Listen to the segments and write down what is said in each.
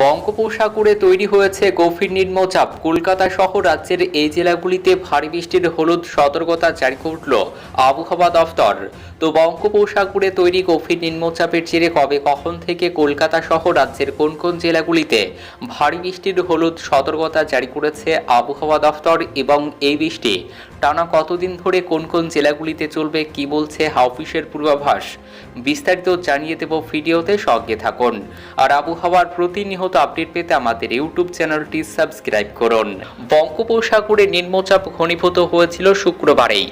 বঙ্গোপসাগরে তৈরি হয়েছে গভীর নিম্নচাপ। কলকাতা সহ রাজ্যের এই জেলাগুলিতে ভারী বৃষ্টির হলুদ সতর্কতা জারি করল আবহাওয়া দফতর। তো বঙ্গোপসাগরে তৈরি গভীর নিম্নচাপের জেরে কবে কখন থেকে কলকাতা সহ রাজ্যের কোন কোন জেলাগুলিতে ভারী বৃষ্টির হলুদ সতর্কতা জারি করেছে আবহাওয়া দফতর এবং এই বৃষ্টি? টানা কতদিন ধরে কোন কোন জেলাগুলিতে চলবে কি বলছে হাওফিসের পূর্বাভাস? বিস্তারিত জানিয়ে দেব ভিডিওতে সঙ্গে থাকুন। আর আবহাওয়ার প্রতিনিয়ত আপডেট পেতে আমাদের ইউটিউব চ্যানেলটি সাবস্ক্রাইব করুন। বঙ্গোপসাগরে নিম্নচাপ ঘনীভূত হয়েছিল শুক্রবারেই।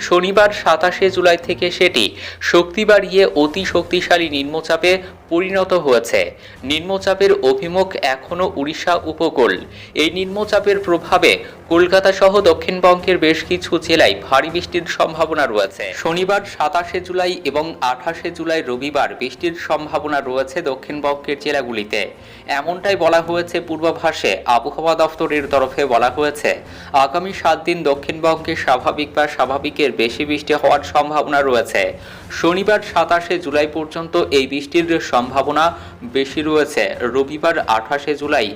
শনিবার সাতাশে জুলাই থেকে সেটি শক্তি বাড়িয়ে অতি শক্তিশালী নিম্নচাপে পরিণত হয়েছে। নিম্নচাপের অভিমুখ এখনও উড়িষ্যা উপকূল। এই নিম্নচাপের প্রভাবে কলকাতা সহ দক্ষিণবঙ্গের বেশ কিছু জেলায় ভারী বৃষ্টির সম্ভাবনা রয়েছে। শনিবার সাতাশে জুলাই এবং আঠাশে জুলাই রবিবার বৃষ্টির সম্ভাবনা রয়েছে দক্ষিণবঙ্গের জেলাগুলিতে। এমনটাই বলা হয়েছে পূর্বাভাসে। আবহাওয়া দফতরের তরফে বলা হয়েছে, আগামী সাত দিন দক্ষিণবঙ্গে স্বাভাবিক বা স্বাভাবিকের বেশি বৃষ্টি হওয়ার সম্ভাবনা রয়েছে। শনিবার সাতাশে জুলাই পর্যন্ত এই বৃষ্টির সম্ভাবনা বেশি রয়েছে। রবিবার আঠাশে জুলাই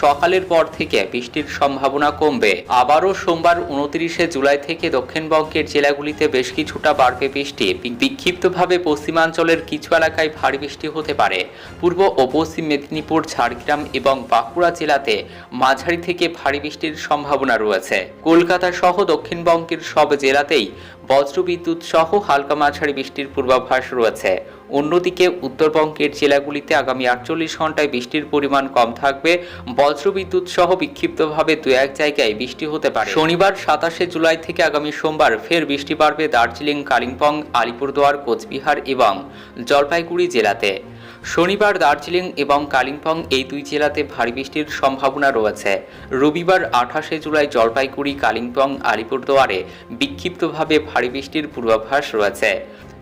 সকালের পর থেকে বৃষ্টির সম্ভাবনা কমবে। আবারও সোমবার উনত্রিশে জুলাই থেকে দক্ষিণবঙ্গের জেলাগুলিতে বেশ কিছুটা বাড়বে বৃষ্টি। বিক্ষিপ্তভাবে পশ্চিমাঞ্চলের কিছু এলাকায় ভারী বৃষ্টি হতে পারে। পূর্ব ও পশ্চিম মেদিনীপুর, ঝাড়গ্রাম এবং বাঁকুড়া জেলাতে মাঝারি থেকে ভারী বৃষ্টির সম্ভাবনা রয়েছে। কলকাতা সহ দক্ষিণবঙ্গের সব জেলাতেই বজ্রবিদ্যুৎ সহ হালকা মাঝারি বৃষ্টির পূর্বাভাস রয়েছে। অন্যদিকে উত্তরবঙ্গের জেলাগুলিতে আগামী আটচল্লিশ ঘন্টায় বৃষ্টির পরিমাণ কম থাকবে। বজ্রবিদ্যুৎ সহ বিক্ষিপ্তভাবে দু এক জায়গায় বৃষ্টি হতে পারে। শনিবার সাতাশে জুলাই থেকে আগামী সোমবার ফের বৃষ্টি বাড়বে দার্জিলিং, কালিম্পং, আলিপুরদুয়ার, কোচবিহার এবং জলপাইগুড়ি জেলাতে। শনিবার দার্জিলিং এবং কালিম্পং এই দুই জেলাতে ভারী বৃষ্টির সম্ভাবনা রয়েছে। রবিবার আঠাশে জুলাই জলপাইগুড়ি, কালিম্পং, আলিপুরদুয়ারে বিক্ষিপ্তভাবে ভারী বৃষ্টির পূর্বাভাস রয়েছে।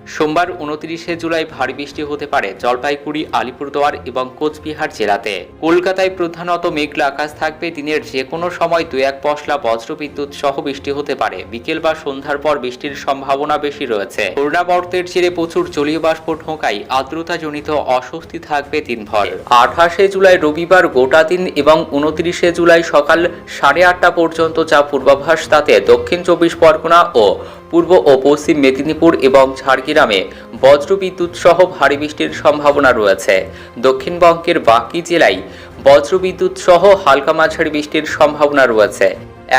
সোমবার উনত্রিশে জুলাই ভারী বৃষ্টি হতে পারে জলপাইগুড়ি, আলিপুরদুয়ার এবং কোচবিহার জেলাতে। কলকাতায় প্রধানত মেঘলা আকাশ থাকবে, দিনের যে কোনো সময় দু এক পশলা বজ্রবিদ্যুৎ সহ বৃষ্টি হতে পারে। বিকেল বা সন্ধ্যার পর বৃষ্টির সম্ভাবনা বেশি রয়েছে। ঘূর্ণাবর্তের জেরে প্রচুর জলীয় বাষ্প ঢোকায় আর্দ্রতাজনিত অস্বস্তি থাকবে দিনভর। আঠাশে জুলাই রবিবার গোটা দিন এবং উনত্রিশে জুলাই সকাল সাড়ে আটটা পর্যন্ত যা পূর্বাভাস, তাতে দক্ষিণ চব্বিশ পরগনা ও পূর্ব ও পশ্চিম মেদিনীপুর এবং ঝাড়গ্রামে বজ্রবিদ্যুৎ সহ ভারী বৃষ্টির সম্ভাবনা রয়েছে। দক্ষিণবঙ্গের বাকি জেলায় বজ্রবিদ্যুৎ সহ হালকা মাঝারি বৃষ্টির সম্ভাবনা রয়েছে।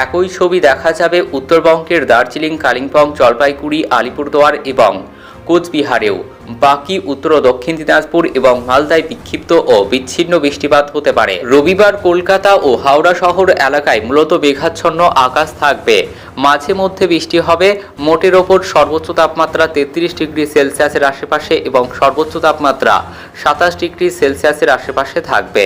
একই ছবি দেখা যাবে উত্তরবঙ্গের দার্জিলিং, কালিম্পং, জলপাইগুড়ি, আলিপুরদুয়ার এবং কোচবিহারেও। বাকি উত্তর দক্ষিণ দিনাজপুর এবং মালদায় বিক্ষিপ্ত ও বিচ্ছিন্ন বৃষ্টিপাত হতে পারে। রবিবার কলকাতা ও হাওড়া শহর এলাকায় মূলত মেঘাচ্ছন্ন আকাশ থাকবে। মাঝে মধ্যে বৃষ্টি হবে। মোটের ওপর সর্বোচ্চ তাপমাত্রা তেত্রিশ ডিগ্রি সেলসিয়াসের আশেপাশে এবং সর্বোচ্চ তাপমাত্রা সাতাশ ডিগ্রি সেলসিয়াসের আশেপাশে থাকবে।